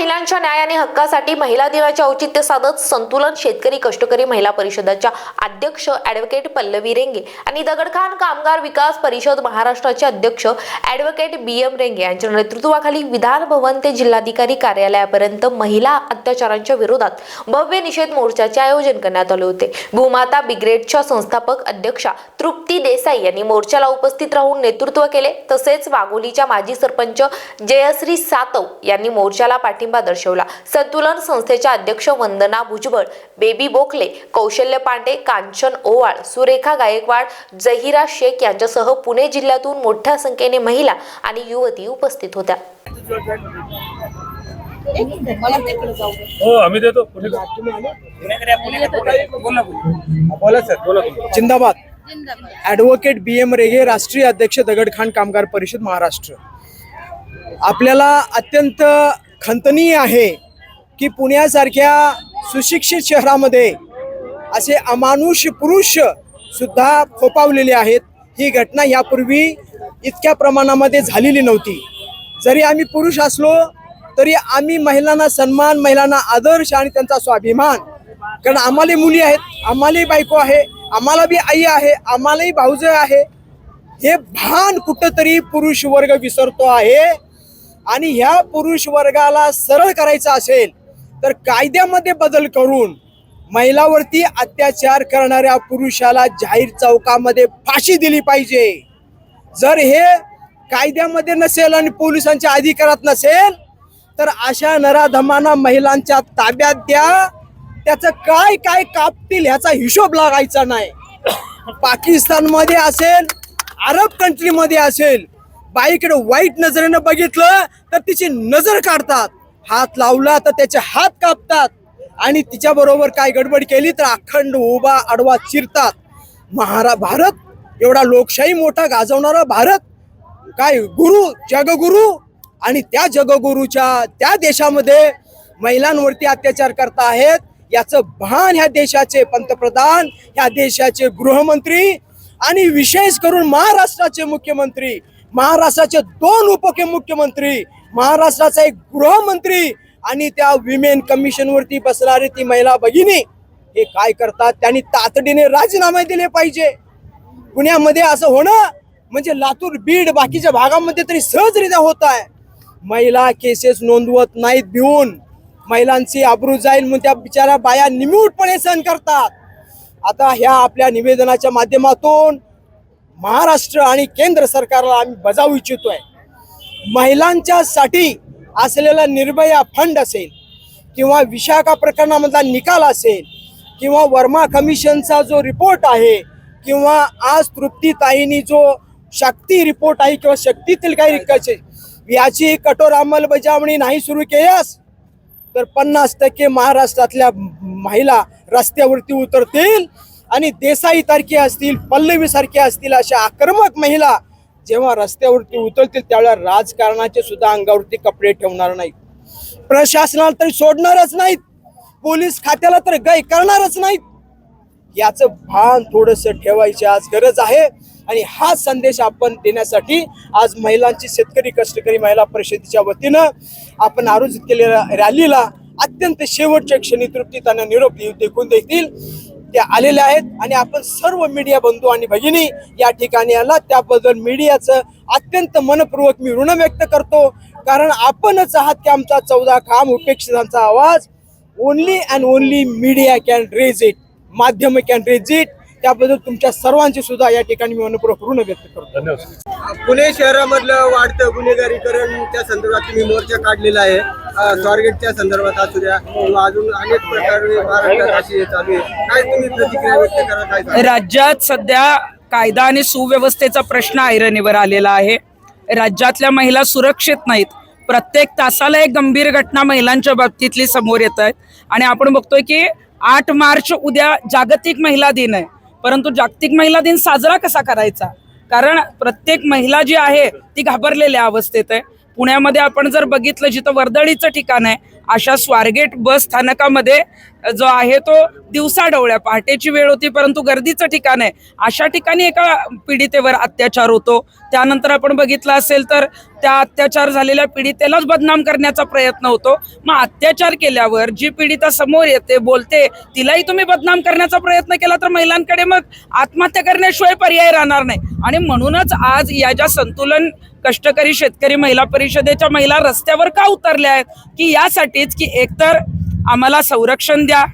महिलांच्या न्याय आणि हक्कासाठी महिला दिनाचे औचित्य साधत संतुलन शेतकरी कष्टकरी महिला परिषदाच्या अध्यक्ष ॲडव्होकेट पल्लवी रेंगे आणि दगडखान कामगार विकास परिषद महाराष्ट्राचे अध्यक्ष ॲडव्होकेट बी एम रेंगे यांच्या नेतृत्वाखाली विधान भवन ते जिल्हाधिकारी कार्यालयापर्यंत महिला अत्याचारांच्या विरोधात भव्य निषेध मोर्चाचे आयोजन करण्यात आले होते. भूमाता ब्रिगेडच्या संस्थापक अध्यक्षा तृप्ती देसाई यांनी मोर्चाला उपस्थित राहून नेतृत्व केले. तसेच वाघोलीच्या माजी सरपंच जयश्री सातव यांनी मोर्चाला पाठिंबा दर्शवला. संतुलन संस्थेच्या अध्यक्ष वंदना भुजबळ बेबी बोखले कौशल्य पांडे कांचन ओवाळ सुरेखा गायकवाड जहिरा शेख यांच्यासह पुणे जिल्ह्यातून मोठ्या संख्येने महिला आणि युवती उपस्थित होत्या. हो आम्ही देतो. पुणे बोला सर बोला तुम्ही. जिंदाबाद. ऍडव्होकेट बी एम रेगे राष्ट्रीय अध्यक्ष दगडखान कामगार परिषद महाराष्ट्र. आपल्याला अत्यंत खंतनीय आहे की पुण्यासारख्या सुशिक्षित शहरामध्ये असे अमानुष पुरुष सुद्धा फोपावलेले आहेत. ही घटना यापूर्वी इतक्या प्रमाणामध्ये झालेली नव्हती. जरी आम्ही पुरुष असलो तरी आम्ही महिलांना सन्मान महिलांना आदर्श आणि त्यांचा स्वाभिमान. कारण आम्हाला मुली आहेत आम्हालाही बायको आहे आम्हाला बी आई आहे आम्हालाही भाऊज आहे. हे भान कुठंतरी पुरुष वर्ग विसरतो आहे. आणि ह्या पुरुष वर्गाला सरळ करायचं असेल तर कायद्यामध्ये बदल करून महिलावरती अत्याचार करणाऱ्या पुरुषाला जाहीर चौकामध्ये फाशी दिली पाहिजे. जर हे कायद्यामध्ये नसेल आणि पोलिसांच्या अधिकारात नसेल तर अशा नराधमांना महिलांच्या ताब्यात द्या. त्याचं काय काय कापतील ह्याचा हिशोब लागायचा नाही. पाकिस्तानमध्ये असेल अरब कंट्रीमध्ये असेल बाईकडे वाईट नजरेनं बघितलं तर तिची नजर काढतात. हात लावला तर त्याचे हात कापतात. आणि तिच्या बरोबर काय गडबड केली तर अखंड उभा आडवा चिरतात. महारा भारत एवढा लोकशाही मोठा गाजवणारा भारत. काय गुरु जगगुरु आणि त्या जगगुरूच्या त्या देशामध्ये महिलांवरती अत्याचार करता आहेत. याचं भान ह्या देशाचे पंतप्रधान ह्या देशाचे गृहमंत्री आणि विशेष करून महाराष्ट्राचे मुख्यमंत्री महाराष्ट्राचे दोन उपमुख्यमंत्री महाराष्ट्राचा एक गृहमंत्री आणि त्या विमेन कमिशन वरती बसणारी ती महिला भगिनी हे काय करतात? त्यांनी तातडीने राजीनामे दिले पाहिजे. पुण्यामध्ये असं होणं म्हणजे लातूर बीड बाकीच्या भागामध्ये तरी सहजरित्या होत आहे. महिला केसेस नोंदवत नाहीत भिवून महिलांची आबरू जाईल म्हणून त्या बिचारा बाया निमूटपणे सहन करतात. आता ह्या आपल्या निवेदनाच्या माध्यमातून महाराष्ट्र आणि केंद्र सरकारला आम्ही बजावू इच्छितोय. महिलांच्या साठी असलेला निर्भया फंड असेल किंवा विशाखा प्रकरणामधला निकाल असेल किंवा वर्मा कमिशनचा जो रिपोर्ट आहे किंवा आज तृप्तीताईनी जो शक्ती रिपोर्ट आहे किंवा शक्तीतील काही रिकाचे याची कठोर अंमलबजावणी नाही सुरू केल्यास तर पन्नास टक्के महाराष्ट्रातल्या महिला रस्त्यावरती उतरतील आणि देसाई सारखे असतील पल्लवी सारखे असतील अशा आक्रमक महिला जेव्हा रस्त्यावरती उतरतील त्यावेळेला राजकारणाचे सुद्धा अंगावरती कपडे ठेवणार नाहीत. प्रशासनाला तरी सोडणारच नाहीत. पोलीस खात्याला तर गय करणारच नाहीत. याचं भान थोडस ठेवायची आज गरज आहे आणि हा संदेश आपण देण्यासाठी आज महिलांची शेतकरी कष्टकरी महिला परिषदेच्या वतीनं आपण आयोजित केलेल्या रॅलीला अत्यंत शेवटच्या क्षणी तृप्ती त्यांना निरोप देऊ- देखून देतील. त्या आलेल्या आहेत आणि आपण सर्व मीडिया बंधू आणि भगिनी या ठिकाणी आला. त्याबद्दल मीडियाचं अत्यंत मनपूर्वक मी ऋण व्यक्त करतो. कारण आपणच आहात की आमचा चौदा काम उपेक्षितांचा आवाज. Only and only media can raise it माध्यम कॅन रेज इट त्याबद्दल तुमच्या सर्वांचे सुद्धा या ठिकाणी मी मनपूर्वक ऋण व्यक्त करतो. धन्यवाद. पुणे शहरामधलं वाढतं गुन्हेगारीकरणच्या संदर्भात तुम्ही मोर्चा काढलेला आहे. स्वारगेटच्या संदर्भात असू द्या किंवा अजून अनेक प्रकारे महाराष्ट्रात अशी चालू आहे. काय तुम्ही प्रतिक्रिया व्यक्त करत आहे राज्यात सध्या कायदा आणि सुव्यवस्थेचा प्रश्न ऐरणीवर आलेला आहे. राज्यातल्या महिला सुरक्षित नाहीत. प्रत्येक तासाला एक गंभीर घटना महिलांच्या बाबतीतली समोर येत आहेत आणि आपण बघतोय की आठ मार्च उद्या जागतिक महिला दिन आहे. परंतु जागतिक महिला दिन साजरा कसा करायचा? कारण प्रत्येक महिला जी आहे ती घाबरलेल्या अवस्थेत आहे. पुण्यामध्ये आपण जर बघितलं जिथं वर्दळीचं ठिकाण आहे अशा स्वारगेट बस स्थानकामध्ये जो आहे तो दिवसा डवळ्या पहाटेची वेळ होती परंतु गर्दीचं ठिकाण आहे. अशा ठिकाणी एका पीडितेवर अत्याचार होतो. त्यानंतर आपण बघितलं असेल तर त्या अत्याचार झालेल्या पीडितेलाच बदनाम करण्याचा प्रयत्न होतो. मग अत्याचार केल्यावर जी पीडिता समोर येते बोलते तिलाही तुम्ही बदनाम करण्याचा प्रयत्न केला तर महिलांकडे मग आत्महत्या करण्याशिवाय पर्याय राहणार नाही. आणि म्हणूनच आज या ज्या संतुलन कष्टकरी शेतकरी महिला परिषदेच्या महिला रस्त्यावर का उतरल्या आहेत? की यासाठीच की एकतर आम्हाला संरक्षण द्या.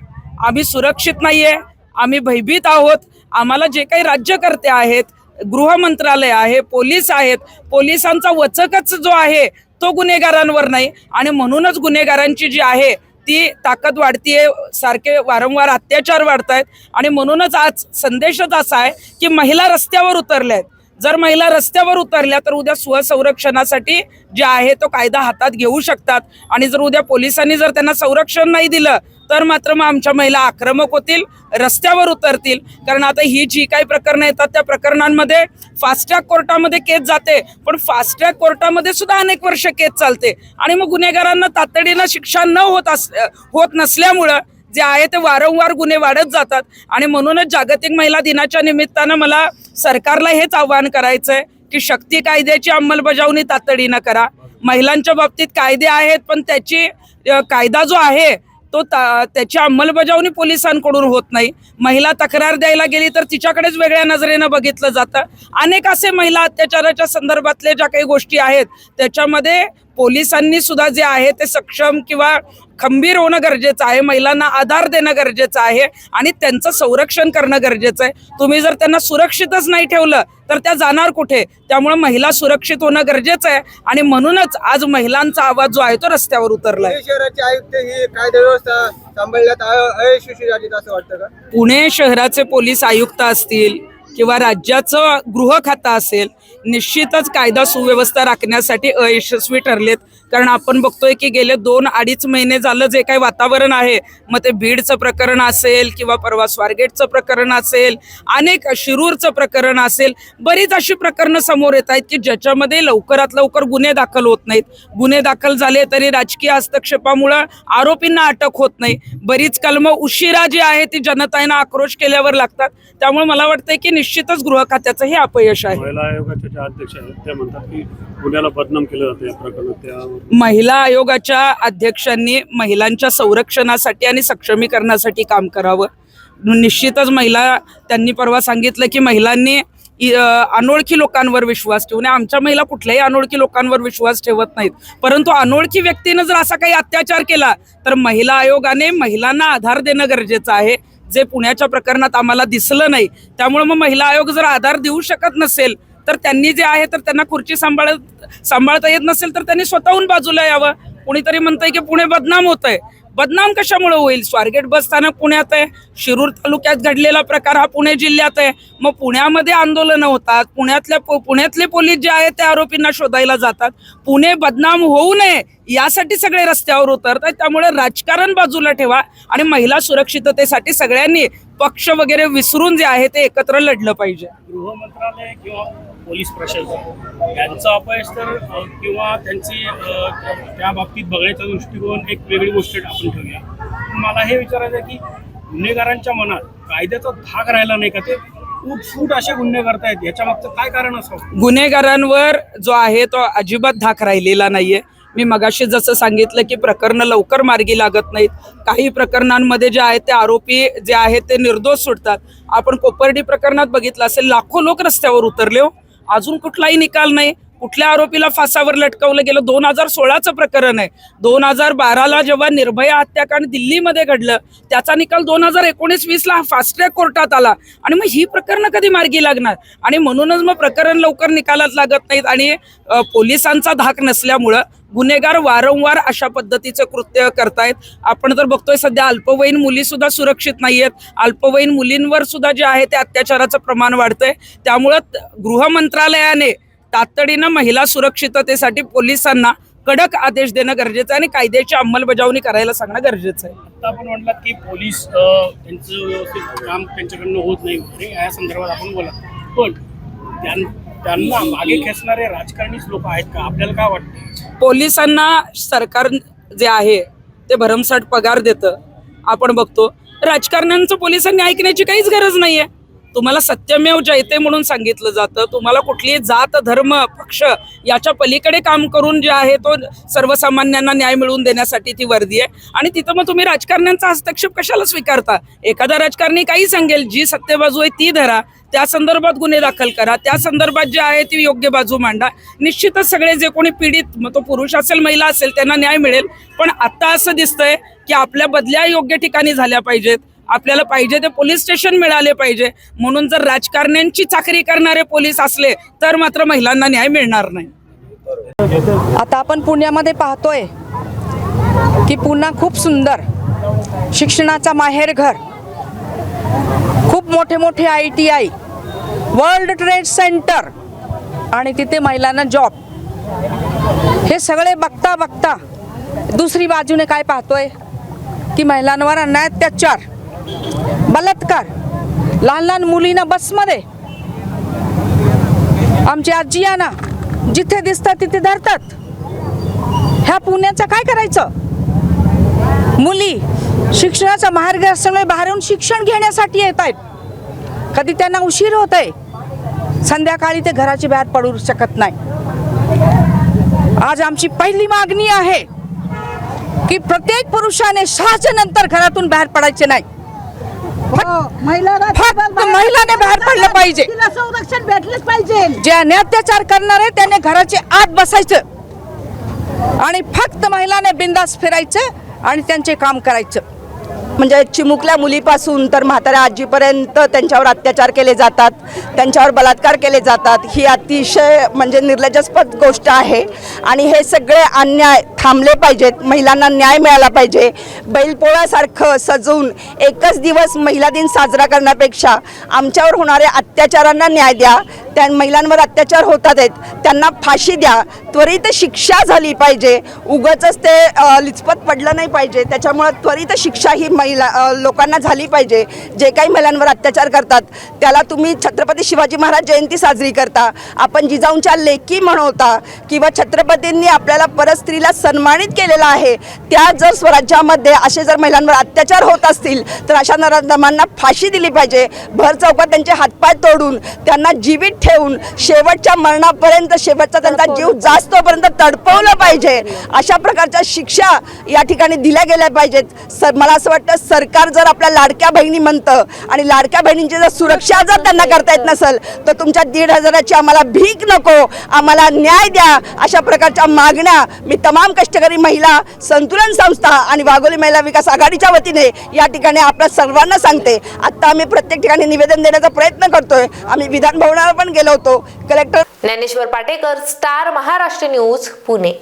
आम्ही सुरक्षित नाहीये. आम्ही भयभीत आहोत. आम्हाला जे काही राज्यकर्ते आहेत गृह मंत्रालय आहे पोलीस आहेत पोलिसांचा वचकच जो आहे तो गुन्हेगारांवर नाही. आणि म्हणूनच गुन्हेगारांची जी आहे ती ताकद वाढतीये. सारखे वारंवार अत्याचार वाढत आहेत आणि म्हणूनच आज संदेशच असा आहे की महिला रस्त्यावर उतरल्या आहेत जर महिला रस्त्यावर उतरल्या तर उद्या स्वसंरक्षणासाठी जे आहे तो कायदा हातात घेऊ शकतात. आणि जर उद्या पोलिसांनी जर त्यांना संरक्षण नाही दिलं तर मात्र मग आमच्या महिला आक्रमक होतील रस्त्यावर उतरतील. कारण आता ही जी काही प्रकरणं येतात त्या प्रकरणांमध्ये फास्ट्रॅक कोर्टामध्ये केस जाते पण फास्टॅग कोर्टामध्ये सुद्धा अनेक वर्ष केस चालते. आणि मग गुन्हेगारांना तातडीनं शिक्षा न होत अस होत नसल्यामुळं जे आहे ते वारंवार गुन्हे वाढत जातात. आणि म्हणूनच जागतिक महिला दिनाच्या निमित्तानं मला सरकारला हेच आवाहन करायचं आहे की शक्ती कायद्याची अंमलबजावणी तातडीनं करा. महिलांच्या बाबतीत कायदे आहेत पण त्याची कायदा जो आहे तो ता- त्याची अंमलबजावणी पोलिसांकडून होत नाही. महिला तक्रार द्यायला गेली तर तिच्याकडेच वेगळ्या नजरेनं बघितलं जातं. अनेक असे महिला अत्याचाराच्या संदर्भातल्या ज्या काही गोष्टी आहेत त्याच्यामध्ये पोलिसांनी सुद्धा जे आहे ते सक्षम किंवा खंबीर होणं गरजेचं आहे. महिलांना आधार देणं गरजेचं आहे आणि त्यांचं संरक्षण करणं गरजेचं आहे. तुम्ही जर त्यांना सुरक्षितच नाही ठेवलं तर त्या जाणार कुठे? त्यामुळे महिला सुरक्षित होणं गरजेचं आहे. आणि म्हणूनच आज महिलांचा आवाज जो आहे तो रस्त्यावर उतरलाय. शहराचे आयुक्त ही कायदा व्यवस्था सांभाळण्यात अयशस्वी झालीत असं वाटतं का? पुणे शहराचे पोलीस आयुक्त असतील किंवा राज्याचं गृह खातं असेल निश्चितच कायदा सुव्यवस्था राखण्यासाठी अयशस्वी ठरलेत. कारण आपण बघतोय की गेले दोन अडीच महिने झालं जे काही वातावरण आहे मग ते बीडचं प्रकरण असेल किंवा परवा स्वारगेटचं प्रकरण असेल अनेक शिरूरचं प्रकरण असेल बरीच अशी प्रकरणं समोर येत आहेत की ज्याच्यामध्ये लवकरात लवकर गुन्हे दाखल होत नाहीत. गुन्हे दाखल झाले तरी राजकीय हस्तक्षेपामुळं आरोपींना अटक होत नाही. बरीच कलमं उशिरा जी आहे ती जनतानं आक्रोश केल्यावर लागतात. त्यामुळे मला वाटतंय की निश्चितच गृह खात्याचं हे अपयश आहे. महिला आयोगाच्या ज्या अध्यक्ष आहेत त्या म्हणतात की पुण्याला बदनाम केलं जातं या प्रकरणात. त्या महिला आयोगाच्या अध्यक्षांनी महिलांच्या संरक्षणासाठी आणि सक्षमीकरणासाठी काम करावं. निश्चितच महिला त्यांनी परवा सांगितलं की महिलांनी इ- अ, अनोळखी लोकांवर विश्वास ठेवू नये. आमच्या महिला कुठल्याही अनोळखी लोकांवर विश्वास ठेवत नाहीत. परंतु अनोळखी व्यक्तीनं जर असा काही अत्याचार केला तर महिला आयोगाने महिलांना आधार देणं गरजेचं आहे. जे पुण्याच्या प्रकरणात आम्हाला दिसलं नाही त्यामुळे मग महिला आयोग जर आधार देऊ शकत नसेल तर त्यांनी जे आहे तर त्यांना खुर्ची सांभाळत सांभाळता येत नसेल तर त्यांनी स्वतःहून बाजूला यावं. कुणीतरी म्हणतंय की पुणे बदनाम होत आहे बदनाम कशामुळे होईल? स्वारगेट बस स्थानक पुण्यात आहे शिरूर तालुक्यात घडलेला प्रकार हा पुणे जिल्ह्यात आहे. मग पुण्यामध्ये आंदोलनं होतात पुण्यातल्या पुण्यातले पोलीस जे आहेत ते आरोपींना शोधायला जातात. पुणे बदनाम होऊ नये यासाठी सगळे रस्त्यावर उतरतात त्यामुळे राजकारण बाजूला ठेवा आणि महिला सुरक्षिततेसाठी सगळ्यांनी पक्ष वगैरे विसरून जे आहे ते एकत्र लढलं पाहिजे. गृह मंत्रालय किंवा पोलीस प्रशासन यांचं अपयश तर किंवा त्यांची त्या बाबतीत बघण्याचा दृष्टिकोन एक वेगळी गोष्ट आपण ठेवूया. मला हे विचारायचं की गुन्हेगारांच्या मनात कायद्याचा धाक राहिला नाही का? ते असे गुन्हे करतायत. याच्या मागचं काय कारण गुन्हेगारांवर जो आहे तो अजिबात धाक राहिलेला नाहीये. मी मगाशी जसं सांगितलं की प्रकरणं लवकर मार्गी लागत नाहीत. काही प्रकरणांमध्ये जे आहेत ते आरोपी जे आहेत ते निर्दोष सुटतात. आपण कोपर्डी प्रकरणात बघितलं असेल लाखो लोक रस्त्यावर उतरले हो. अजून कुठलाही निकाल नाही. कुठल्या आरोपीला फासावर लटकवलं गेलं? दोन हजार सोळाचं प्रकरण आहे. दोन हजार बाराला जेव्हा निर्भया हत्याकांड दिल्लीमध्ये घडलं त्याचा निकाल दोन हजार एकोणीस वीसला फास्ट ट्रॅक कोर्टात आला. आणि मग ही प्रकरणं कधी मार्गी लागणार? आणि म्हणूनच मग प्रकरण लवकर निकालात लागत नाहीत आणि पोलिसांचा धाक नसल्यामुळं गुन्हेगार वारंवार अशा पद्धतीचं कृत्य करतायत. आपण तर बघतोय सध्या अल्पवयीन मुली सुद्धा सुरक्षित आहेत अल्पवयीन मुलींवर सुद्धा जे आहे ते अत्याचाराचं प्रमाण वाढतंय. त्यामुळं गृह मंत्रालयाने तातडीनं महिला सुरक्षिततेसाठी पोलिसांना कडक आदेश देणं गरजेचं आहे आणि कायद्याची अंमलबजावणी करायला सांगणं गरजेचं आहे. आता आपण म्हटलात की पोलीस त्यांचं व्यवस्थित काम त्यांच्याकडनं होत नाही वगैरे या संदर्भात आपण बोला पण त्यां- त्यांना मागे खेचणारे राजकारणीच लोक आहेत का? आपल्याला काय वाटतं? पोलिसांना सरकार जे आहे ते भरमसाठ पगार देतं. आपण बघतो. राजकारण्यांचं पोलिसांनी ऐकण्याची काहीच गरज नाहीये. तुम्हाला सत्यमेव जयते म्हणून सांगितलं जातं. तुम्हाला कुठलीही जात धर्म पक्ष याच्या पलीकडे काम करून जे आहे तो सर्वसामान्यांना न्याय मिळवून देण्यासाठी ती वर्दी आहे. आणि तिथं मग तुम्ही राजकारण्यांचा हस्तक्षेप कशाला स्वीकारता? एखादा राजकारणी काही सांगेल जी सत्य बाजू आहे ती धरा त्या संदर्भात गुन्हे दाखल करा त्या संदर्भात जे आहे ती योग्य बाजू मांडा. निश्चितच सगळे जे कोणी पीडित मग तो पुरुष असेल महिला असेल त्यांना न्याय मिळेल. पण आता असं दिसतंय की आपल्या बदल्या योग्य ठिकाणी झाल्या पाहिजेत. आपल्याला पाहिजे ते पोलीस स्टेशन मिळाले पाहिजे. म्हणून जर राजकारण्यांची चाकरी करणारे पोलीस असले तर मात्र महिलांना न्याय मिळणार नाही. आता आपण पुण्यामध्ये पाहतोय की पुन्हा खूप सुंदर शिक्षणाचा माहेरघर खूप मोठे मोठे I T I world trade centre आणि तिथे महिलांना जॉब. हे सगळे बघता बघता दुसरी बाजूने काय पाहतोय? की महिलांवर अन्याय अत्याचार. बलात्कार. लहान लहान मुलींना बसमध्ये. आमची आजी जिथे दिसतात तिथे धरतात. ह्या पुण्याचं काय करायचं? मुली शिक्षणाचा मार्ग असल्यामुळे बाहेरून शिक्षण घेण्यासाठी येत आहेत. कधी त्यांना उशीर होत आहे. संध्याकाळी ते घराची बाहेर पडू शकत नाही. आज आमची पहिली मागणी आहे की प्रत्येक पुरुषाने सहाच्या नंतर घरातून बाहेर पडायचे नाही. फक्त महिलाने बाहेर पडलं पाहिजे. संरक्षण भेटलंच पाहिजे. जे अत्याचार करणार आहे त्याने घराच्या आत बसायचं. आणि फक्त महिलाने बिंदास फिरायचं आणि त्यांचे काम करायचं. म्हणजे चिमुकल्या मुलीपासून तर म्हाताऱ्या आजीपर्यंत त्यांच्यावर अत्याचार केले जातात त्यांच्यावर बलात्कार केले जातात ही अतिशय म्हणजे निर्लजास्पद गोष्ट आहे. आणि हे सगळे अन्याय थांबले पाहिजेत महिलांना न्याय मिळाला पाहिजे. बैलपोळ्यासारखं सजवून एकच दिवस महिला दिन साजरा करण्यापेक्षा आमच्यावर होणाऱ्या अत्याचारांना न्याय द्या. त्या महिलांवर अत्याचार होतात आहेत. त्यांना फाशी द्या. त्वरित शिक्षा झाली पाहिजे. उगाच ते लिचपत पडलं नाही पाहिजे. त्याच्यामुळं त्वरित शिक्षा ही महिला लोकांना झाली पाहिजे. जे काही महिलांवर अत्याचार करतात त्याला तुम्ही छत्रपती शिवाजी महाराज जयंती साजरी करता. आपण जिजाऊंच्या लेखी म्हणवता किंवा छत्रपतींनी आपल्याला परस्त्रीला सन्मानित केलेला आहे. त्या जर स्वराज्यामध्ये असे जर महिलांवर अत्याचार होत असतील तर अशा नराधमांना फाशी दिली पाहिजे. भर चौकात त्यांचे हातपाय तोडून त्यांना जीवित ठेवून शेवटच्या मरणापर्यंत शेवटचा त्यांचा जीव जास्तपर्यंत तडपवलं पाहिजे. अशा प्रकारच्या शिक्षा या ठिकाणी दिल्या गेल्या पाहिजेत. सर मला असं वाटतं सरकार जर आपल्या लाडक्या बहिणी म्हणतं आणि लाडक्या बहिणींची जर सुरक्षा जर त्यांना करता येत नसेल तर तुमच्या दीड हजाराची आम्हाला भीक नको आम्हाला न्याय द्या. अशा प्रकारच्या मागण्या मी तमाम कष्टकरी महिला संतुलन संस्था आणि वाघोली महिला विकास आघाडीच्या वतीने या ठिकाणी आपल्या सर्वांना सांगते. आत्ता आम्ही प्रत्येक ठिकाणी निवेदन देण्याचा प्रयत्न करतोय. आम्ही विधान भवनावर पण केलं होतो. Collector Dnyaneshwar Patekar star Maharashtra news Pune.